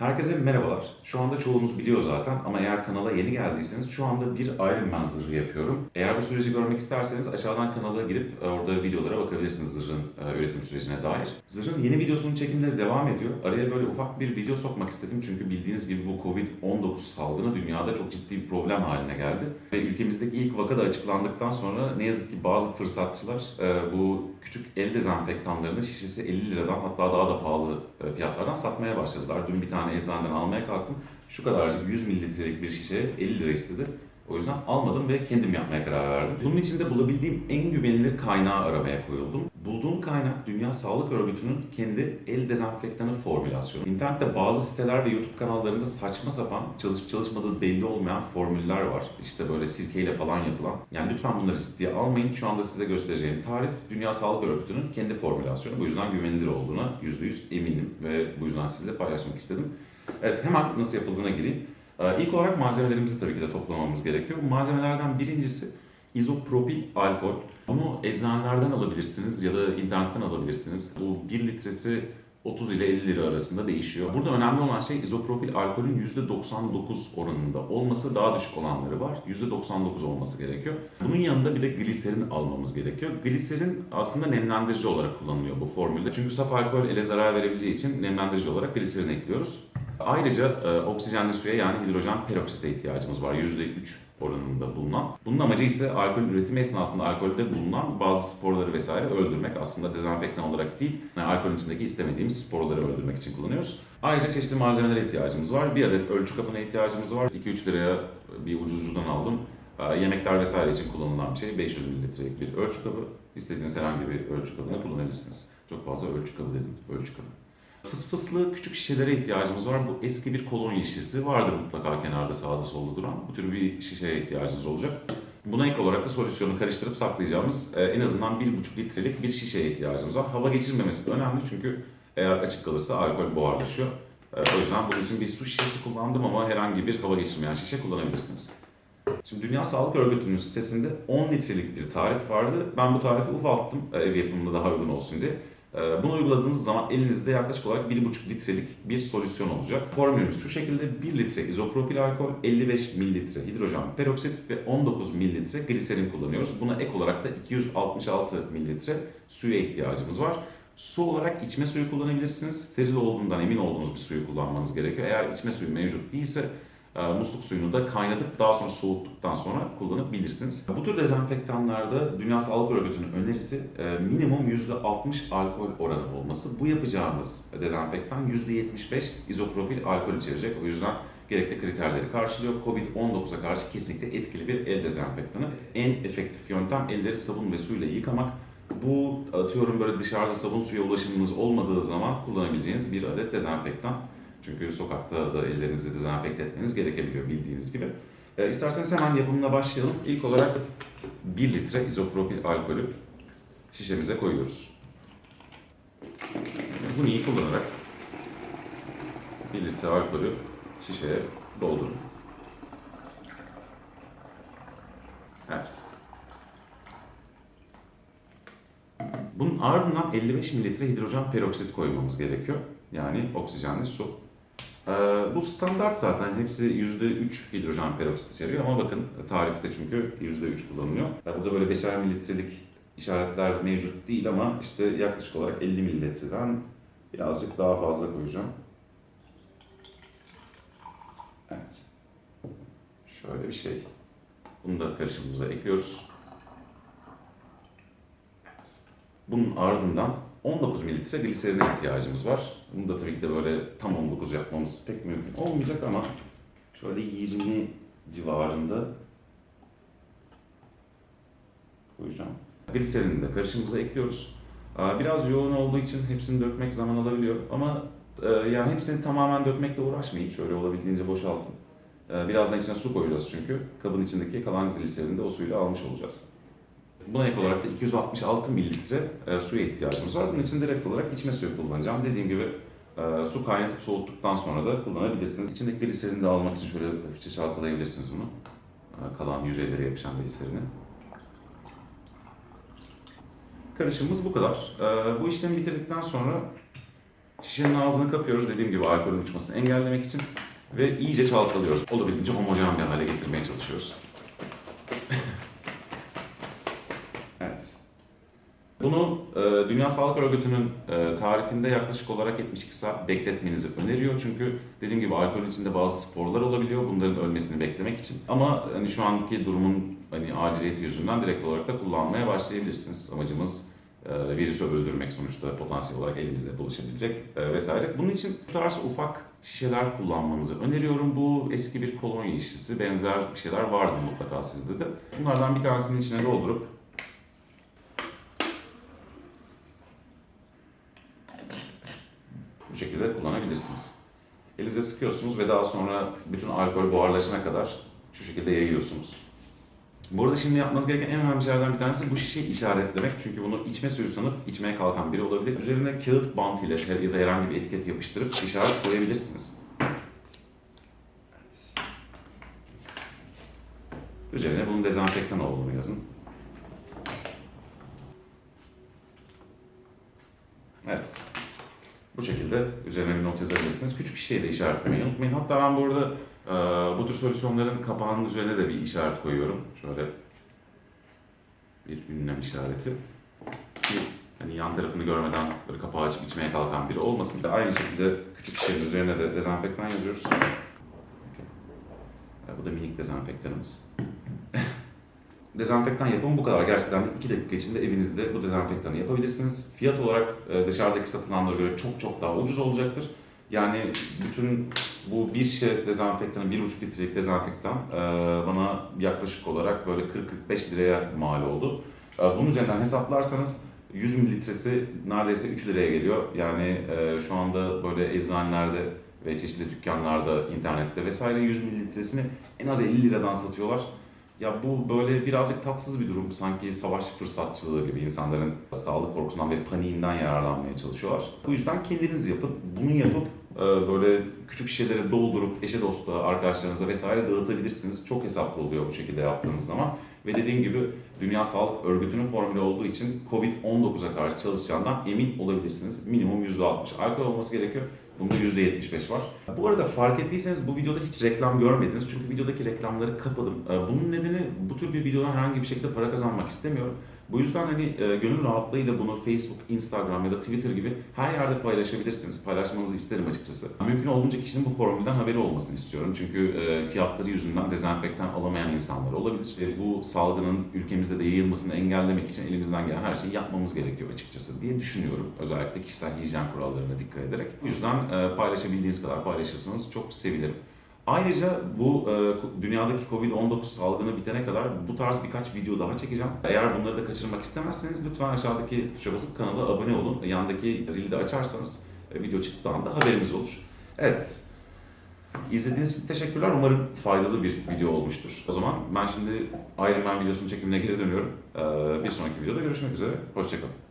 Herkese merhabalar. Şu anda çoğunuz biliyor zaten ama eğer kanala yeni geldiyseniz şu anda bir Iron Man zırhı yapıyorum. Eğer bu süreci görmek isterseniz aşağıdan kanala girip e, orada videolara bakabilirsiniz zırhın e, üretim sürecine dair. Zırhın yeni videosunun çekimleri devam ediyor. Araya böyle ufak bir video sokmak istedim çünkü bildiğiniz gibi bu Covid-19 salgını dünyada çok ciddi bir problem haline geldi. Ve ülkemizdeki ilk vaka da açıklandıktan sonra ne yazık ki bazı fırsatçılar e, bu küçük el dezenfektanlarını şişesi 50 liradan hatta daha da pahalı fiyatlardan satmaya başladılar. Dün bir tane eczaneden almaya kalktım. Şu kadarcık 100 mililitrelik bir şişeye 50 lira istedi. O yüzden almadım ve kendim yapmaya karar verdim. Bunun için de bulabildiğim en güvenilir kaynağı aramaya koyuldum. Bulduğum kaynak Dünya Sağlık Örgütü'nün kendi el dezenfektanı formülasyonu. İnternette bazı siteler ve YouTube kanallarında saçma sapan çalışıp çalışmadığı belli olmayan formüller var. İşte böyle sirkeyle falan yapılan. Yani lütfen bunları ciddiye almayın. Şu anda size göstereceğim tarif Dünya Sağlık Örgütü'nün kendi formülasyonu. Bu yüzden güvenilir olduğuna %100 eminim ve bu yüzden sizle paylaşmak istedim. Evet hemen nasıl yapıldığına gireyim. Ee, İlk olarak malzemelerimizi tabii ki de toplamamız gerekiyor. Bu malzemelerden birincisi izopropil alkol. Bunu eczanelerden alabilirsiniz ya da internetten alabilirsiniz. Bu 1 litresi 30 ile 50 lira arasında değişiyor. Burada önemli olan şey izopropil alkolün %99 oranında olması, daha düşük olanları var. %99 olması gerekiyor. Bunun yanında bir de gliserin almamız gerekiyor. Gliserin aslında nemlendirici olarak kullanılıyor bu formülde. Çünkü saf alkol ele zarar verebileceği için nemlendirici olarak gliserin ekliyoruz. Ayrıca e, oksijenli suya yani hidrojen peroksite ihtiyacımız var %3 oranında bulunan. Bunun amacı ise alkol üretimi esnasında alkolde bulunan bazı sporları vesaire öldürmek. Aslında dezenfektan olarak değil, yani alkolün içindeki istemediğimiz sporları öldürmek için kullanıyoruz. Ayrıca çeşitli malzemelere ihtiyacımız var. Bir adet ölçü kabına ihtiyacımız var. 2-3 liraya bir ucuzcudan aldım. E, Yemekler vesaire için kullanılan bir şey. 500 mililitrelik bir ölçü kabı. İstediğiniz herhangi bir ölçü kabını kullanabilirsiniz. Çok fazla ölçü kabı dedim. Ölçü kabı. Fısfıslı küçük şişelere ihtiyacımız var. Bu eski bir kolonya şişesi vardır mutlaka kenarda sağda solda duran. Bu tür bir şişeye ihtiyacınız olacak. Buna ek olarak da solüsyonu karıştırıp saklayacağımız e, en azından 1,5 litrelik bir şişeye ihtiyacımız var. Hava geçirmemesi önemli çünkü eğer açık kalırsa alkol buharlaşıyor. E, O yüzden bunun için bir su şişesi kullandım ama herhangi bir hava geçirmeyen şişe kullanabilirsiniz. Şimdi Dünya Sağlık Örgütü'nün sitesinde 10 litrelik bir tarif vardı. Ben bu tarifi ufalttım e, ev yapımında daha uygun olsun diye. Ee, Bunu uyguladığınız zaman elinizde yaklaşık olarak 1,5 litrelik bir solüsyon olacak. Formülümüz şu şekilde 1 litre izopropil alkol, 55 mililitre hidrojen peroksit ve 19 mililitre gliserin kullanıyoruz. Buna ek olarak da 266 mililitre suya ihtiyacımız var. Su olarak içme suyu kullanabilirsiniz. Steril olduğundan emin olduğunuz bir suyu kullanmanız gerekiyor. Eğer içme suyu mevcut değilse musluk suyunu da kaynatıp daha sonra soğuttuktan sonra kullanabilirsiniz. Bu tür dezenfektanlarda Dünya Sağlık Örgütü'nün önerisi e, minimum %60 alkol oranı olması. Bu yapacağımız dezenfektan %75 izopropil alkol içerecek. O yüzden gerekli kriterleri karşılıyor. Covid-19'a karşı kesinlikle etkili bir el dezenfektanı. En efektif yöntem elleri sabun ve suyla yıkamak. Bu atıyorum böyle dışarıda sabun suya ulaşımınız olmadığı zaman kullanabileceğiniz bir adet dezenfektan. Çünkü sokakta da ellerinizi dezenfekte etmeniz gerekebiliyor bildiğiniz gibi. E, isterseniz hemen yapımına başlayalım. İlk olarak 1 litre izopropil alkolü şişemize koyuyoruz. Bunu iyi kullanarak 1 litre alkolü şişeye doldurun. Evet. Bunun ardından 55 mililitre hidrojen peroksit koymamız gerekiyor. Yani oksijenli su. Ee, bu standart zaten hepsi %3 hidrojen peroksit içeriyor ama bakın tarifte çünkü %3 kullanılıyor. Burada böyle 5'er mililitrelik işaretler mevcut değil ama işte yaklaşık olarak 50 mililitreden birazcık daha fazla koyacağım. Evet. Şöyle bir şey. Bunu da karışımımıza ekliyoruz. Evet. Bunun ardından 19 mililitre gliserine ihtiyacımız var. Bunu da tabii ki de böyle tam 19 yapmamız pek mümkün olmayacak ama şöyle 20 civarında koyacağım. Gliserini de karışımımıza ekliyoruz. Biraz yoğun olduğu için hepsini dökmek zaman alabiliyor ama e, yani hepsini tamamen dökmekle uğraşmayın. Şöyle olabildiğince boşaltın. E, Birazdan içine su koyacağız çünkü kabın içindeki kalan gliserini de o suyla almış olacağız. Buna ek olarak da 266 mililitre e, suya ihtiyacımız var. Bunun için direkt olarak içme suyu kullanacağım. Dediğim gibi e, su kaynatıp soğuttuktan sonra da kullanabilirsiniz. İçindeki gliserini de almak için şöyle hafifçe çalkalayabilirsiniz bunu. E, kalan yüzeylere yapışan gliserini. Karışımımız bu kadar. E, bu işlemi bitirdikten sonra Şişenin ağzını kapıyoruz dediğim gibi alkolün uçmasını engellemek için ve iyice çalkalıyoruz. Olabildiğince homojen bir hale getirmeye çalışıyoruz. evet. Bunu e, Dünya Sağlık Örgütü'nün e, tarifinde yaklaşık olarak 72 saat bekletmenizi öneriyor. Çünkü dediğim gibi alkolün içinde bazı sporlar olabiliyor. Bunların ölmesini beklemek için. Ama hani şu anki durumun hani aciliyeti yüzünden direkt olarak da kullanmaya başlayabilirsiniz. Amacımız e, virüsü öldürmek sonuçta potansiyel olarak elimizde bulaşabilecek e, vesaire. Bunun için bu tarz ufak şişeler kullanmanızı öneriyorum. Bu eski bir kolonya şişesi. Benzer bir şeyler vardı mutlaka sizde de. Bunlardan bir tanesinin içine doldurup şekilde kullanabilirsiniz. Elinize sıkıyorsunuz ve daha sonra bütün alkol buharlaşana kadar şu şekilde yayıyorsunuz. Bu arada şimdi yapmanız gereken en önemli şeylerden bir tanesi bu şişeyi işaretlemek. Çünkü bunu içme suyu sanıp içmeye kalkan biri olabilir. Üzerine kağıt bant ile ya da herhangi bir etiket yapıştırıp işaret koyabilirsiniz. Üzerine bunun dezenfektan olduğunu yazın. Evet. Bu şekilde üzerine bir not yazabilirsiniz. Küçük şişeyi de işaretlemeyi unutmayın. Hatta ben bu arada e, bu tür solüsyonların kapağının üzerine de bir işaret koyuyorum. Şöyle bir ünlem işareti. Ki hani yan tarafını görmeden böyle kapağı açıp içmeye kalkan biri olmasın. Aynı şekilde küçük şişenin üzerine de dezenfektan yazıyoruz. Okey. E, Bu da minik dezenfektanımız. Dezenfektan yapımı bu kadar. Gerçekten 2 dakika içinde evinizde bu dezenfektanı yapabilirsiniz. Fiyat olarak e, dışarıdaki satılanlara göre çok çok daha ucuz olacaktır. Yani bütün bu bir şişe dezenfektanı, 1,5 litrelik dezenfektan e, bana yaklaşık olarak böyle 40-45 liraya mal oldu. E, Bunun üzerinden hesaplarsanız 100 mililitresi neredeyse 3 liraya geliyor. Yani şu anda böyle eczanelerde ve çeşitli dükkanlarda, internette vesaire 100 mililitresini en az 50 liradan satıyorlar. Ya bu böyle birazcık tatsız bir durum. Sanki savaş fırsatçılığı gibi insanların sağlık korkusundan ve paniğinden yararlanmaya çalışıyorlar. Bu yüzden kendiniz yapın. Bunu yapıp e, böyle küçük şişelere doldurup eşe dosta, arkadaşlarınıza vesaire dağıtabilirsiniz. Çok hesaplı oluyor bu şekilde yaptığınız zaman. Ve dediğim gibi Dünya Sağlık Örgütü'nün formülü olduğu için Covid-19'a karşı çalışacağından emin olabilirsiniz. Minimum %60 alkol olması gerekiyor. Bunda %75 var. Bu arada fark ettiyseniz bu videoda hiç reklam görmediniz. Çünkü videodaki reklamları kapadım. Ee, Bunun nedeni bu tür bir videodan herhangi bir şekilde para kazanmak istemiyorum. Bu yüzden hani e, gönül rahatlığıyla bunu Facebook, Instagram ya da Twitter gibi her yerde paylaşabilirsiniz. Paylaşmanızı isterim açıkçası. Mümkün olduğunca kişinin bu formülden haberi olmasını istiyorum. Çünkü e, fiyatları yüzünden dezenfektan alamayan insanlar olabilir. E, Bu salgının ülkemizde de yayılmasını engellemek için elimizden gelen her şeyi yapmamız gerekiyor açıkçası diye düşünüyorum. Özellikle kişisel hijyen kurallarına dikkat ederek. Bu yüzden e, paylaşabildiğiniz kadar paylaşırsanız çok sevinirim. Ayrıca bu e, dünyadaki Covid-19 salgını bitene kadar bu tarz birkaç video daha çekeceğim. Eğer bunları da kaçırmak istemezseniz lütfen aşağıdaki tuşa basıp kanala abone olun. Yandaki zili de açarsanız e, video çıktığı anda haberiniz olur. Evet. İzlediğiniz için teşekkürler. Umarım faydalı bir video olmuştur. O zaman ben şimdi Iron Man videosunun çekimine geri dönüyorum. E, bir sonraki videoda görüşmek üzere. Hoşçakalın.